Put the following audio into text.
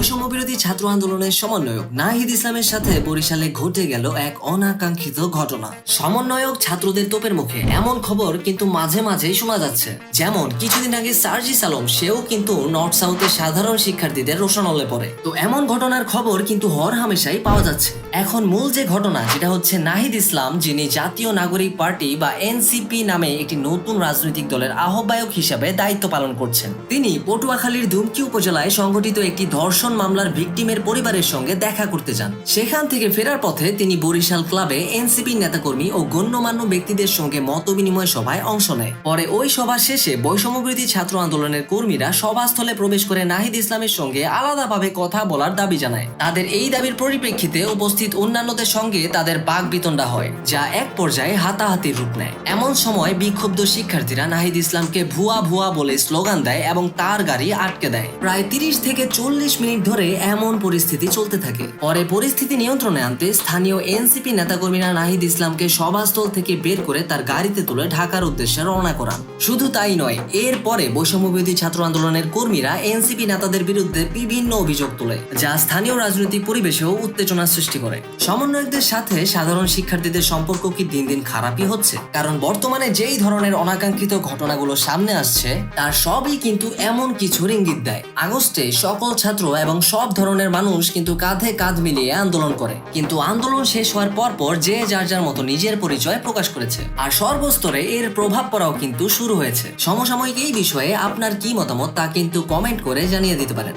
বৈষম্য বিরোধী ছাত্র আন্দোলনের সমন্বয়ক নাহিদ ইসলামের সাথে বরিশালে ঘটে গেল এক অনাকাঙ্ক্ষিত ঘটনা। সমন্বয়ক ছাত্রদের তোপের মুখে এমন খবর কিন্তু মাঝে মাঝেই শোনা যাচ্ছে। যেমন, কিছুদিন আগে সার্জিস আলম, সেও কিন্তু নর্থ সাউথের সাধারণ শিক্ষার্থীদের রোশনলে পড়ে। তো এমন ঘটনার খবর কিন্তু হর হামেশাই পাওয়া যাচ্ছে। এখন মূল যে ঘটনা, যেটা হচ্ছে নাহিদ ইসলাম, যিনি জাতীয় নাগরিক পার্টি বা এনসিপি নামে একটি নতুন রাজনৈতিক দলের আহ্বায়ক হিসাবে দায়িত্ব পালন করছেন, তিনি পটুয়াখালীর ধুমকি উপজেলায় সংগঠিত একটি ধর্ষণ মামলার ভিকটিমের পরিবারের সঙ্গে দেখা করতে যান। সেখান থেকে ফেরার পথে তিনি বরিশাল ক্লাবে এনসিপি নেতাকর্মী ও গণ্যমান্য ব্যক্তিদের সঙ্গে মত বিনিময় সভায় অংশ নেয়। পরে ওই সভা শেষে বৈষম্যবিরোধী ছাত্র আন্দোলনের কর্মীরা সভাস্থলে প্রবেশ করে নাহিদ ইসলামের সঙ্গে আলাদাভাবে কথা বলার দাবি জানায়। তাদের এই দাবির পরিপ্রেক্ষিতে উপস্থিত অন্যান্যদের সঙ্গে তাদের বাঘ বিতণ্ডা হয়, যা এক পর্যায়ে হাতাহাতির রূপ নেয়। এমন সময় বিক্ষুব্ধ শিক্ষার্থীরা নাহিদ ইসলামকে ভুয়া ভুয়া বলে স্লোগান দেয় এবং তার গাড়ি আটকে দেয়। প্রায় তিরিশ থেকে চল্লিশ মিনিট ধরে এমন পরিস্থিতি চলতে থাকে। পরে পরিস্থিতি নিয়ন্ত্রণে আনতে স্থানীয় এনসিপি নেতাকর্মীরা নাহিদ ইসলামকে সভাস্থল থেকে বের করে তার গাড়িতে তুলে ঢাকার উদ্দেশ্যে রওনা করান। শুধু তাই নয় এরপরে বৈষম্যবিরোধী ছাত্র আন্দোলনের কর্মীরা এনসিপি নেতাদের বিরুদ্ধে বিভিন্ন অভিযোগ তোলে, যা স্থানীয় রাজনৈতিক পরিবেশেও উত্তেজনা সৃষ্টি করে। সমন্বয়কদের সাথে সাধারণ শিক্ষার্থীদের সম্পর্ক কি দিন দিন খারাপই হচ্ছে? কারণ বর্তমানে যেই ধরনের অনাকাঙ্ক্ষিত ঘটনাগুলো সামনে আসছে, তার সবই কিন্তু এমন কিছুর ইঙ্গিত দেয়। আগস্টে সকল ছাত্র এবং সব ধরনের মানুষ কিন্তু কাঁধে কাঁধ মিলিয়ে আন্দোলন করে। কিন্তু আন্দোলন শেষ হওয়ার পর পর যে যার যার মতো নিজের পরিচয় প্রকাশ করেছে। আর সর্বস্তরে এর প্রভাব পড়াও কিন্তু শুরু হয়েছে। সমসাময়িক এই বিষয়ে আপনার কি মতামত তা কিন্তু কমেন্ট করে জানিয়ে দিতে পারেন।